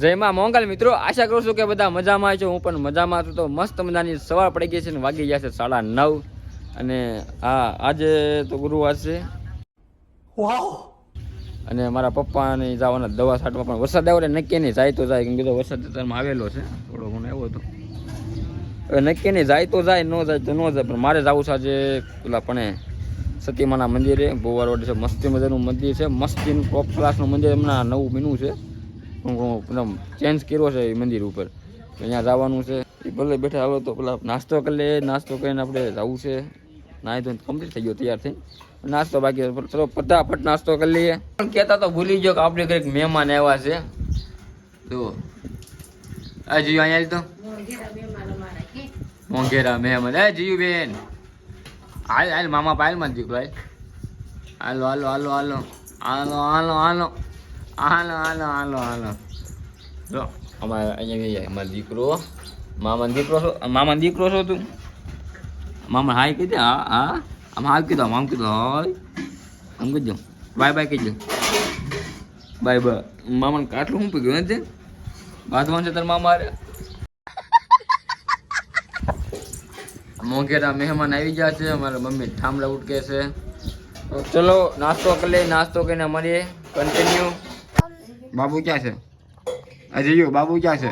જયમાં મોંગલ મિત્રો આશા કરું છું કે બધા મજામાં છો. હું પણ મજામાં છું તો મસ્ત મજાની સવાર પડી ગઈ છે ને વાગી ગયા છે સાડા નવ. અને હા આજે તો ગુરુવાર છે. અને મારા પપ્પાને જવાના દવા છાંટવા પણ વરસાદ આવ્યો નક્કી નહીં જાય તો જાય. કેમ કીધું વરસાદ આવેલો છે. થોડો ઘણો એવો તો. હવે નક્કી નહીં જાય તો જાય ન જાય તો ન જાય. પણ મારે જવું છે આજે પેલા પણે સતીમાના મંદિરે. ભોવાર છે મસ્તી મજાનું મંદિર છે. મસ્તીનું ટોપ ક્લાસનું મંદિર હમણાં નવું મીનું છે. चेन्ज करो मंदिर पर जावा भले बैठा हलो तो पे नास्तो कर ले नास्तो कर अपने जाऊँ नाई धोन कंप्लीट थी गया तैयार थी नास्तो बाकी चलो फटाफट नास्तो कर लीए कहता तो भूली जाओ कि घर एक मेहमान आया से तो अजू अँ तो मोघेरा मेहमान है जीव बेन हाल हाल मामा पायल मत जी भाई आलो हालो हालो हालो हालो हालो हालो हालो हालो हालो અમારે અહીંયા જાય અમારો દીકરો. મામાનો દીકરો છો? મામાનો દીકરો છો તું? મામા હાય કીધે હા હા. આમ હાલ કીધો, આમ કીધો, હોય. આમ કીધો બાય બાય કીધો બાય બાય. મામાને કાટલું હું પીગ્યું નથી? બાથવાનું છે તાર મામા અરે મોઘેરા મહેમાન આવી ગયા છે, અમારા મમ્મી થાંભલા ઉટકે છે. ચલો, નાસ્તો કરી નાસ્તો કરીને મળીએ. કન્ટિન્યુ બાબુ ક્યાં છે? આજે જો, બાબુ ક્યાં છે?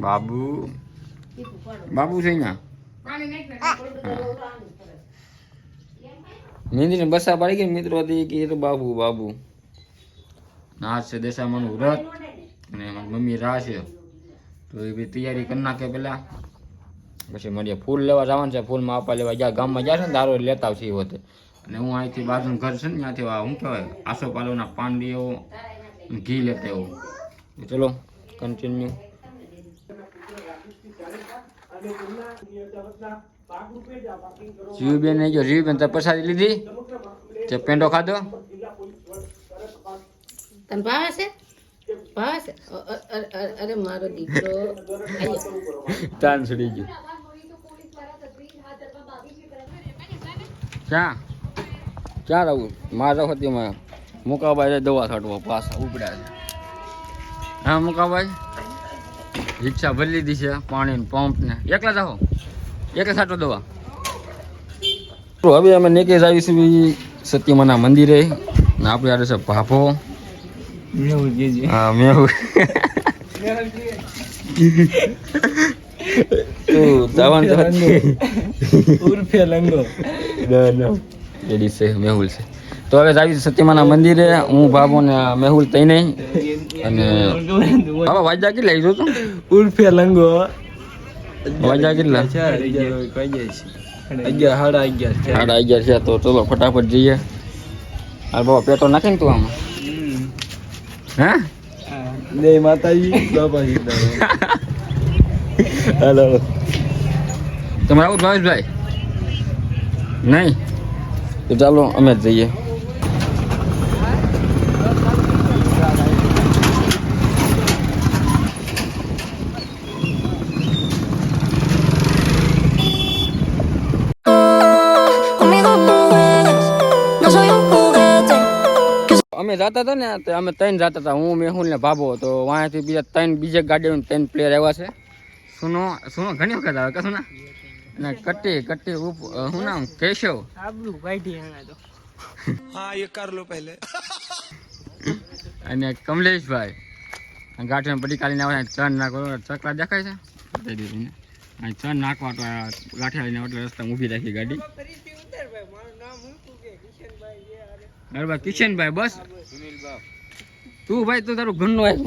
બાબુ? બાબુ છે અહીંયા? ને બસા પાડી ગઈ મિત્રો હતી કે તો બાબુ બાબુ. ના છે દશામાનું વ્રત. અને મમ્મી રાહ છે. તો એ બી તૈયારી કરી નાખે પેલા. પછી મળીએ. ફૂલ લેવા જવાનું છે. ફૂલમાં આપવા લેવા ગયા. ગામમાં જશે ને, દારૂ લેતા આવશે એ વખતે. અને હું અહીંથી બાજુનું ઘર છે ને ત્યાંથી શું કહેવાય આસોપાલોના પાંડીઓ ઘી લેતા એવો ચલો કન્ટિન્યુ જીવબેન જો જીવબેન તો પ્રસાદી લીધી. તે પેંડો ખાધો? તને ભાવે છે? ભાવે છે? અરે મારો દીકરો. તાન છડી ગયો. ક્યાં? ક્યાં રહું મારા વખતેમાં મુકાભાઈ દવા છાંટવા પાછા ઉપડ્યા છે. હા મુકાભાઈ રિક્ષા ભરી લીધી છે પાણી પંપ ને એકલા જાઓ. એકલા છાંટો દવા. હવે અમે નીકળી આવીશું સત્યમાના મંદિરે. ને આપણે આવે છે ભાપો હા મેવું તું જવાનું ના ના. લેડીઝ છે મેહુલ છે. તો હવે આવી સત્યમાના મંદિરે. હું ભાભો ને મેહુલ તઈ નહીં અને હવે વાજા કેટલા આવી જોતો ઉર્ફે લંગો. વાજા કેટલા? અગિયાર સાડા અગિયાર સાડા અગિયાર છે તો ચલો ફટાફટ જઈએ. હા બાબા પેટો નાખે ને તું આમાં? હા? જય માતાજી બાબાજી હેલો. તમારા આવું ભાવેશભાઈ. નહીં? તો ચાલો અમે જ જઈએ. અમે જતા હતા ને તો અમે ત્રણ જતા હતા. હું મેહુલ ને ભાભો તો વાંથી બીજા ત્રણ બીજા ગાડીઓ ત્રણ પ્લેયર આવ્યા છે. સુનો સુનો ઘણી વખત આવે કે સુના? ને કટે કટે ઉપ હું નામ? કેશવ. આબરૂ કાઢી હા એ કર લો પહેલે. અને કમલેશભાઈ. ગાંઠિયા પડી કાઢીને આવે ચણ નાખો ચકલા દેખાય છે? અહીં ચણ નાખવા તો ગાંઠિયા એટલે રસ્તામાં ઊભી રાખી ગાડી. બરાબર કિશનભાઈ બસ. તું ભાઈ તું તારું ઘરનું એક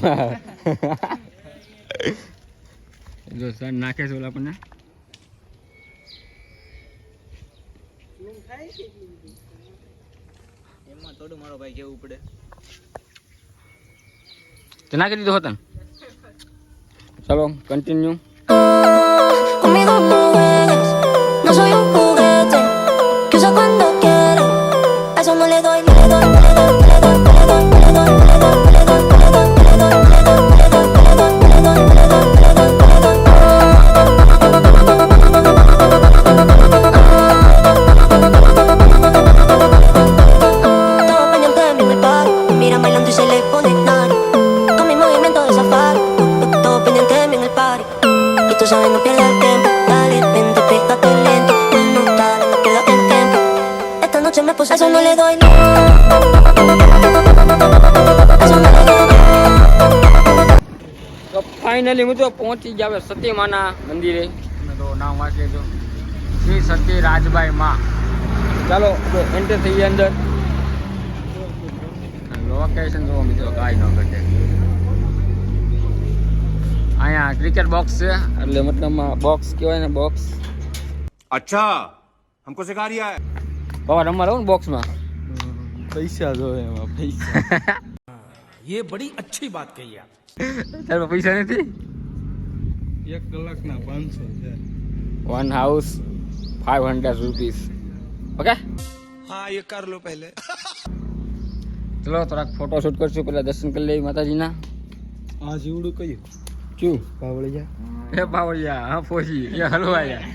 જો ચણ નાખે છે આપણને. થોડું મારો ભાઈ કેવું પડે. તો ના કરી દીધો હતો ચાલો continue sabe, no pierda el tiempo. Dale, vente, pégate lento. Cuando tarde, no pierda el tiempo. Esta noche me puse, eso no le doy, no. Eso no le doy. તો ફાઇનલી મિત્રો પહોંચી જાવે સતીમાના મંદિરે મેં તો નામ વાંચી લીધું શ્રી સતી રાજભાઈ માં ચાલો એન્ટર થઈ અંદર લોકેશન જોવા મિત્રો કાંઈ ન ઘટે અહીંયા ક્રિકેટ બોક્સ છે એટલે મતલબમાં બોક્સ કહેવાય ને બોક્સ अच्छा हमको सिखा रिया है બાબા રમવા રહું ને બોક્સમાં પૈસા જોવે એમાં પૈસા ये बड़ी अच्छी बात कही आप તારે પૈસા નથી એક કલાકના પાંચસો છે one hours five hundred rupees okay हाँ ये कर लो पहले ચલો થોડાક ફોટો શૂટ કરશું પેલા દર્શન કરી લઈએ માતાજીના આ જીવડું કયું શું પાવળિયા. એ પાવળિયા હા ફોજી એ હલવાયા.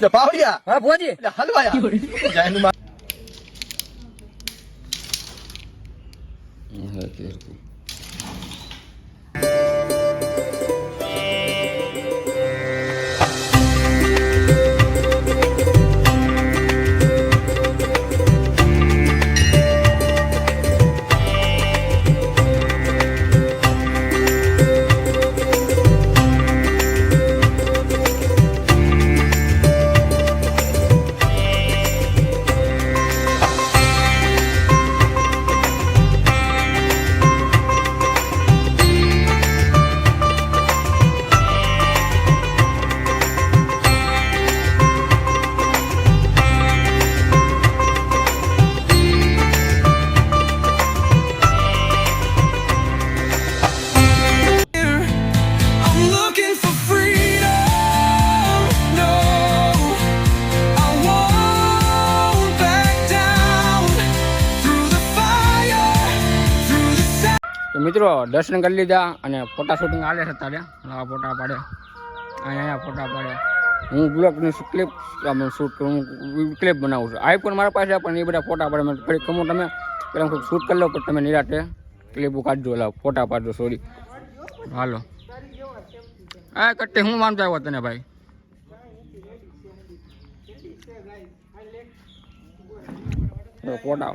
લે પાવળિયા! હા ફોજી લે હલવાયા! દર્શન કરી લીધા અને ફોટા શૂટિંગ હાલે છે તારે નવા ફોટા પાડે અહીંયા અહીંયા ફોટા પાડે હું બ્લોગની ક્લિપ શૂટ હું ક્લિપ બનાવું છું. આઈફોન મારા પાસે પણ એ બધા ફોટા પાડે મેં. ફરી કમો તમે, પેલા હું શૂટ કરી લો પણ તમે નિરાતે ક્લિપ કાઢજો લાવ ફોટા પાડજો સોરી હાલો. હા કટ્ટે, હું માનતો આવ્યો તને ભાઈ? ફોટા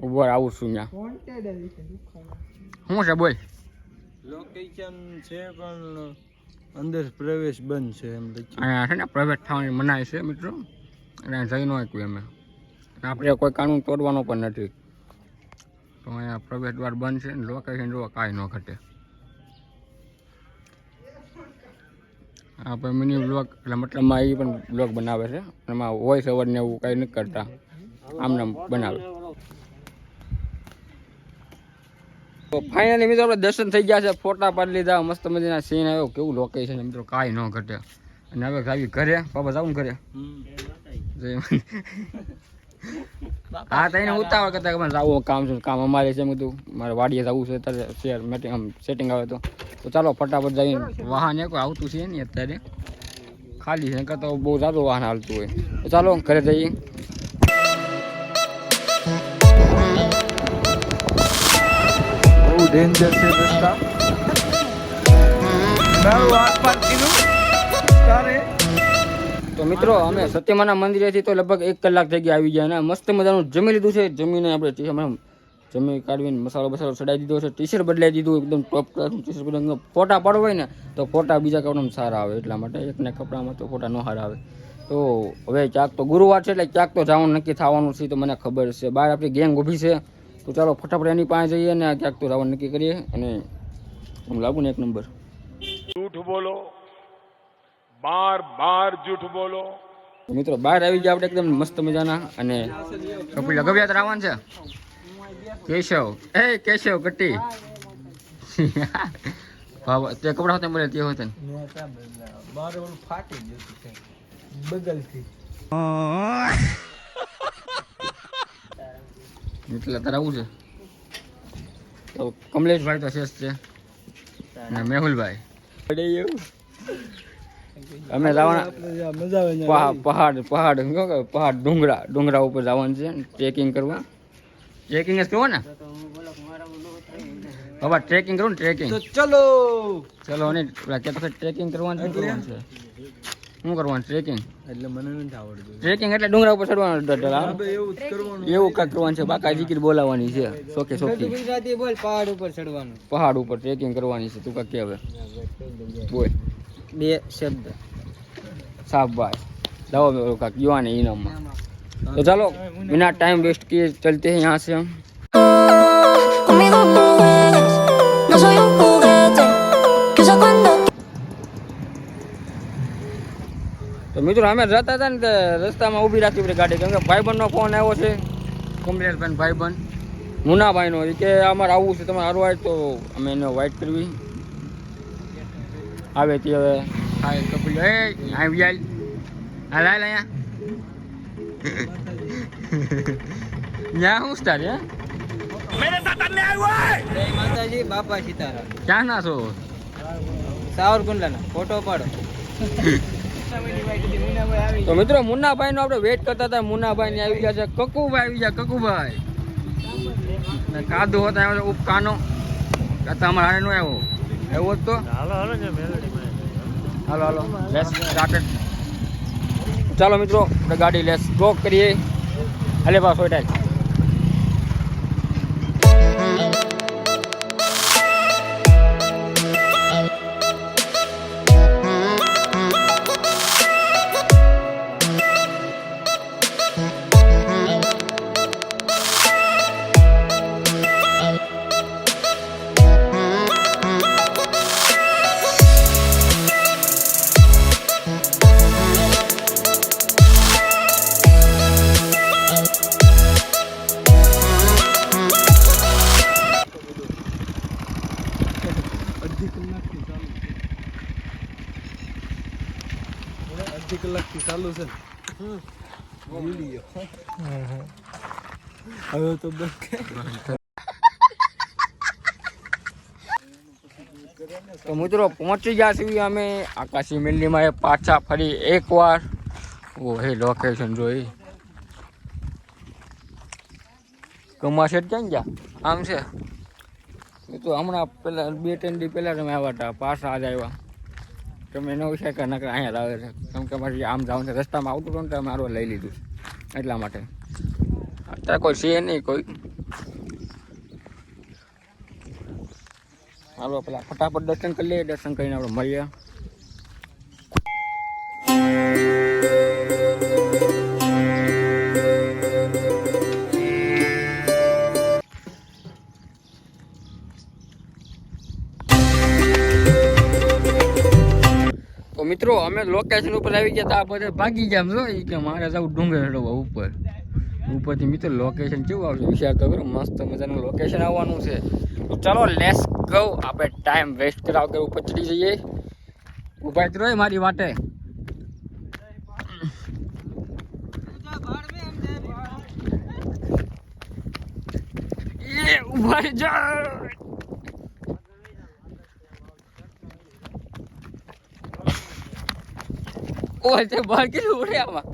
ઊભો આવું છું ત્યાં. શું છે બોલ? લોકેશન છે પણ અંદર પ્રવેશ બંધ છે એમ અહીંયા છે ને પ્રવેશ થવાની મનાય છે મિત્રો. અને જઈ ન શકીએ અમે. આપણે કોઈ કાનૂન તોડવાનો પણ નથી. તો અહીંયા પ્રવેશ દ્વાર બંધ છે ને લોકેશન જોવા કાંઈ ન ઘટે. આપણે મિની બ્લોગ એટલે મતલબમાં એ પણ બ્લોગ બનાવે છે. એમાં વોઇસ ઓવર ને એવું કાંઈ નથી કરતા. આમને આમ બનાવે તો ફાઇનલી મિત્રો આપણે દર્શન થઈ ગયા છે. ફોટા પાડી લીધા. મસ્ત મજાના સીન આવ્યો. કેવું લોકેશન મિત્રો? કાંઈ ન ઘટે. અને હવે આવી ઘરે. બાબા ને ઘરે. હા તો એને ઉતાવળ કરતા કે મને જાવું કામ છે કામ અમારે છે બધું. મારે વાડીએ જવું છે અત્યારે શેર મેટિંગ આમ સેટિંગ આવે તો. તો ચાલો ફટાફટ જઈને વાહન એક આવતું છે નહીં અત્યારે. ખાલી છે કરતા બહુ ઝાઝું વાહન હાલતું હોય. તો ચાલો ઘરે જઈએ. ડેન્જર છે રસ્તા મારું આસપાસ કીધું તારે? તો મિત્રો અમે સત્યમાના મંદિરેથી તો લગભગ એક કલાક થઈ ગયા આવી ગયા અને મસ્ત મજાનું જમી લીધું છે. જમીને આપણે ટી- હમણાં જમી કાઢવીને મસાલો બસાલો ચડાવી દીધો છે. ટી શર્ટ બદલાઈ દીધું એકદમ ટોપ ક્લાસનું ટી શર્ટ ફોટા પાડો હોય ને તો ફોટા બીજા કપડામાં સારા આવે એટલા માટે એકને કપડામાં તો ફોટા ન સારા આવે તો હવે ક્યાંક તો ગુરુવાર છે એટલે ક્યાંક તો જવાનું નક્કી થવાનું છે તો મને ખબર છે. બહાર આપણી ગેંગ ઊભી છે. તો ચાલો ફટાફટ એની પાસે જઈએ અને ક્યાંક તો રાવણ નક્કી કરીએ અને હું લાગુ ને એક નંબર. જૂઠ બોલો. બાર બાર જૂઠ બોલો. મિત્રો બહાર આવી ગયા આપણે એકદમ મસ્ત મજાના અને કપિલ લગવ્યા રાવણ છે. કેશવ. એ કેશવ કટ્ટી. ભાવ તે કપડા હતા બોલે તે હોય તને બગલથી એટલે તારે આવું છે. તો કમલેશભાઈ તો શેષ છે. અને મેહુલભાઈ. અમે જવાના પહાડ પહાડ પહાડ પહાડ ડુંગરા ડુંગરા ઉપર જવાનું છે ટ્રેકિંગ કરવા. ટ્રેકિંગ જ કહો ને? બાબા ટ્રેકિંગ કરું ને ટ્રેકિંગ ચલો. ચલો ને પેલા ટ્રેકિંગ કરવાનું છે, શું કરવાનું ટ્રેકિંગ એટલે મને નથી આવડતું. ટ્રેકિંગ એટલે ડુંગરા ઉપર ચડવાનું એવું કરવાનું. એવું કાંઈક કરવાનું છે? બાકા જીકીર બોલાવાની છે સોકે સોકી બોલ પહાડ ઉપર ચડવાનું. પહાડ ઉપર ટ્રેકિંગ કરવાની છે તું કાંક કાંઈક હવે? બોલ. બે શબ્દ. શાબાશ. દવા કાંક યુવાને ઇનામમાં તો ચાલો બિના ટાઈમ વેસ્ટ કિએ ચલતે હૈ યહાં સે હમ. તો મિત્રો અમે જતા હતા ને તે રસ્તામાં ઊભી રાખી પડી ગાડી. કેમ કે ભાઈબંધનો ફોન આવ્યો છે. કમલેશભાઈ ભાઈબંધ. મુનાભાઈનો. એ કે અમારે આવવું છે તમારે હારું આવે તો અમે એને વાઇટ કરવી. આવે તે હવે. હા કપિલ એ આવી જાય હાલ હાલ અહીંયા. ત્યાં હું સ્ટાર હે? જય માતાજી બાપા સીતારામ. ક્યાં ના છો? સાવરકુંડલાના. ફોટો પાડો. તો મિત્રો મુન્નાભાઈ નો આપણે વેટ કરતા હતા. મુન્નાભાઈ ને આવી ગયા છે. કકુભાઈ આવી ગયા કકુભાઈ. ને કાદુ હતા આવ્યો ઉપ કાનો કથા અમારે હારે નો આવ્યો. એવો જ તો. હાલો હાલો હાલો હાલો. લેસ સ્ટાર્ટેડ ચાલો મિત્રો આપણે ગાડી લેસ ગો કરીએ. હાલે બા સોઈટાઈ કલાકથી ચાલુ છે હવે તો તો મિત્રો, પહોંચી ગયા છીએ અમે. આકાશી મિલ્લીમાં પાછા ફરી એકવાર. ઓ હે લોકેશન જોઈ. કમા શેઠ ક્યાં ગયા? આમ છે. એ તો હમણાં પેલા બે ત્રણ દી પહેલા તમે આવ્યા હતા. પાછા આજ આવ્યા. તમે એનો વિષય કે નકર અહીંયા લાવે છે. કેમ કે મારે આમ જવાનું છે રસ્તામાં આવતું હતું ને તમે મારું લઈ લીધું એટલા માટે. અત્યારે કોઈ છે નહીં કોઈ. હાલો, પેલા ફટાફટ દર્શન કરી લઈએ, દર્શન કરીને આપણે મળીએ. તો મિત્રો, અમે લોકેશન ઉપર આવી ગયા હતા આ બધા ભાગી ગયા જો એ કે મારે જવું ડુંગર ચડવા ઉપર. ઉપરથી મિત્રો લોકેશન કેવું આવશે? વિચાર તો કરો, મસ્ત મજાનું લોકેશન આવવાનું છે. તો ચાલો લેસ ગો આપણે ટાઈમ વેસ્ટ કરાવ કે ઉપર ચડી જઈએ. ઊભા જ રહો મારી વાટે. ઊભા રહી. જા ઓય તે બહાર કેટલું ઉડે આમાં?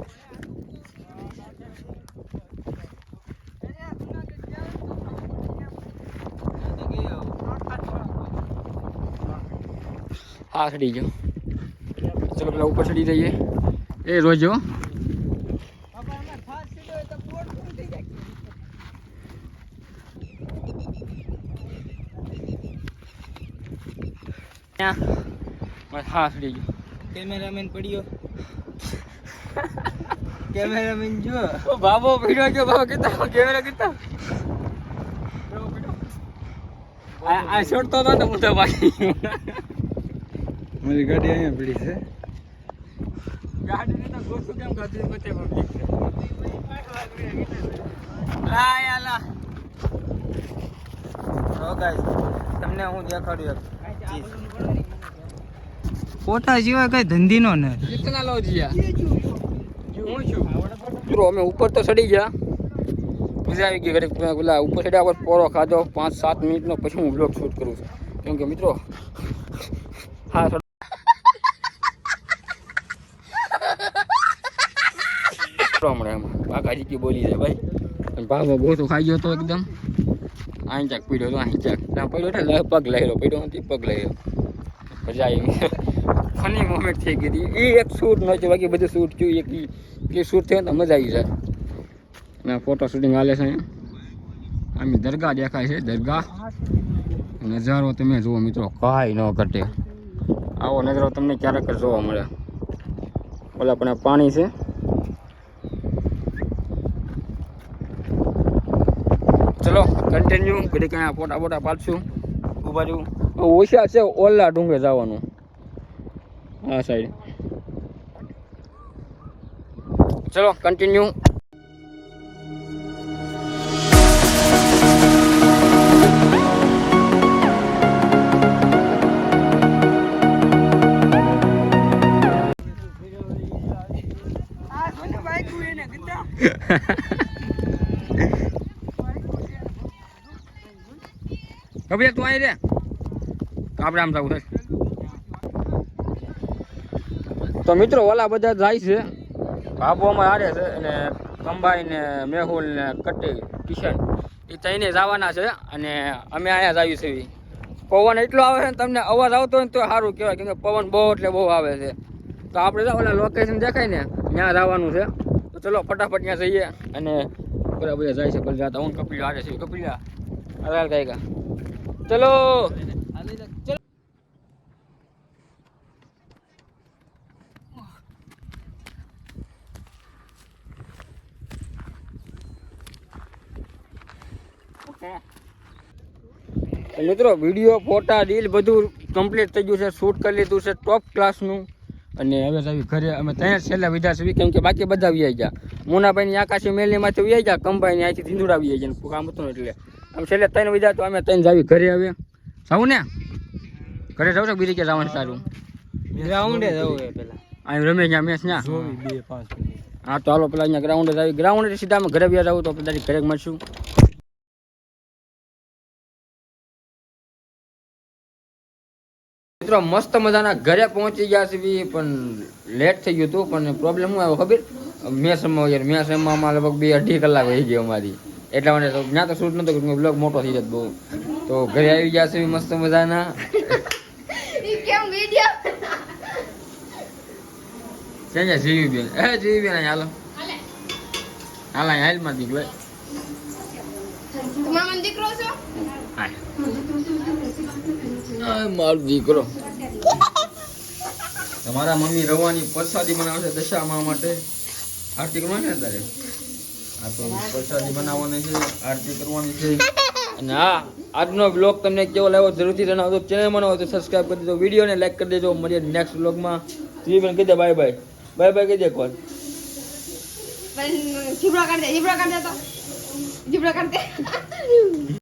હા, ચડી ગયો. ચલો, પેલા ઉપર ચડી જઈએ. એ, રોજો હા. ચડી ગયો. કેમેરામેન પડ્યો કેમેરામેન જો. ઓ બાબો પીડો કે બાબો કીતા કેમેરા કિતા આ શોટ છોડતો હતો ને હું તો બાકી મારી ગાડી અહીંયા પડી છે. ગાડીને તો ગોસું કેમ કરતી બચે પબ્લિક લા યાલા તો ગાઈસ તમને હું દેખાડ્યું એક ફોટા જેવા કઈ ધંધી નો ને. કેટલા લો જીયા. મિત્રો અમે ઉપર તો ચડી ગયા. મજા આવી ગઈ પેલા ઉપર ચડ્યા પર પોરો ખાધો. પાંચ, સાત મિનિટનો પછી હું બ્લોગ શૂટ કરું છું. કેમ કે મિત્રો, હા હમણાં બાકાજી કી બોલી છે ભાઈ. ભાવમાં બહુ ખાઈ ગયો તો એકદમ. અહીં ચાક પીડ્યો તો અહીં ચાક. ને પગ લહેરો પડ્યો નથી, પગ લહેરો મજા આવી ફની મોમેન્ટ થઈ ગઈ હતી. એ એક શૂટ નહોતું, બાકી બધું શૂટ થયું, એક એ શૂટ થયો તો મજા આવી જાય. અને ફોટો શૂટિંગ હાલે છે આમ દરગાહ દેખાય છે દરગાહ. નજારો તમે જુઓ મિત્રો કાંઈ ન ઘટે. આવો નજારો તમને ક્યારેક જોવા મળે. ઓલા પણ પાણી છે. ચલો કન્ટિન્યુ ઘડી કાંઈ ફોટા ફોટા પાડશું. ઊભા રહ્યું ઓછા છે ઓલા ડુંગરે જવાનું. આ સાઈડ ચલો કન્ટિન્યુ કબીર તું આવી રે? આપણે આમ જવું તો મિત્રો, ઓલા બધા જાય છે. ભાભોમાં હારે છે અને કંબાઈ ને મેહુલ ને કટ્ટી કિશન. એ થઈને જવાના છે અને અમે અહીંયા જ આવી છીએ. પવન એટલો આવે છે ને તમને અવાજ આવતો હોય ને તો સારું કહેવાય, કેમ કે પવન બહુ એટલે બહુ આવે છે. તો આપણે ઓલા લોકેશન દેખાય ને, ત્યાં જવાનું છે. તો ચલો ફટાફટ ત્યાં જઈએ અને બધા બધા જાય છે બધા હું કપિલ હારે છે. કપિલા હાલ કાંઈ ચલો. મિત્રો વીડિયો ફોટા રીલ બધું કમ્પ્લીટ થઈ ગયું છે. શૂટ કરી લીધું છે ટોપ ક્લાસનું અને હવે આવી ઘરે અમે ત્યાં છેલ્લા વિધા છે કેમ કે બાકી બધા વી ગયા. મોનાભાઈની આકાશી મેલીમાંથી વી ગયા કંભાઈની અહીંથી ધીંધુડા આવી ગયા કામ હતું એટલે. આમ છેલ્લે ત્રણ વિધા તો અમે ત્રણ જાવી ઘરે હવે. જાવું ને? ઘરે જાવ છો બીજી કે જવાનું સારું? ગ્રાઉન્ડે જવું પેલા. અહીં રમે ત્યાં મેચ ના? બે પાંચ. હા તો હાલો પેલા અહીંયા ગ્રાઉન્ડે જ આવી ગ્રાઉન્ડે સીધા અમે ઘરે બી જવું તો પછી ઘરે મળશું. મિત્રો મસ્ત મજાના ઘરે પહોંચી ગયા છે બી પણ લેટ થઈ ગયું હતું પણ પ્રોબ્લેમ શું આવ્યો ખબર? મેચ મેસમમાં યાર મેચ રમવામાં લગભગ બે અઢી કલાક વહી ગઈ અમારી. એટલા માટે ત્યાં તો શૂટ નતો બ્લોગ મોટો થઈ જતો બહુ. તો ઘરે આવી ગયા છે બી મસ્ત મજાના. કેમ વિડિયો જીવી બેન એ જીવી બેન હાલો. હાલ હાલમાં દીકલો મામા દીકરો છો? મારો દીકરો. તમારા મમ્મી રવાની પ્રસાદી બનાવશે દશામાં માટે. આરતી કરવાની છે તારે આ તો પ્રસાદી બનાવવાની છે આરતી કરવાની છે. અને હા આજનો બ્લોગ તમને કેવો લાગ્યો જરૂરથી જણાવજો. ચેનલમાં હોય તો સબસ્ક્રાઇબ કરી દેજો વિડીયોને લાઈક કરી દેજો. મળીએ નેક્સ્ટ બ્લોગમાં જી પણ કહી દે બાય બાય બાય બાય કહી દે કોલ પણ જીબડો કાઢ દે જીબડો કાઢ દે તો. જીબડો કાઢ દે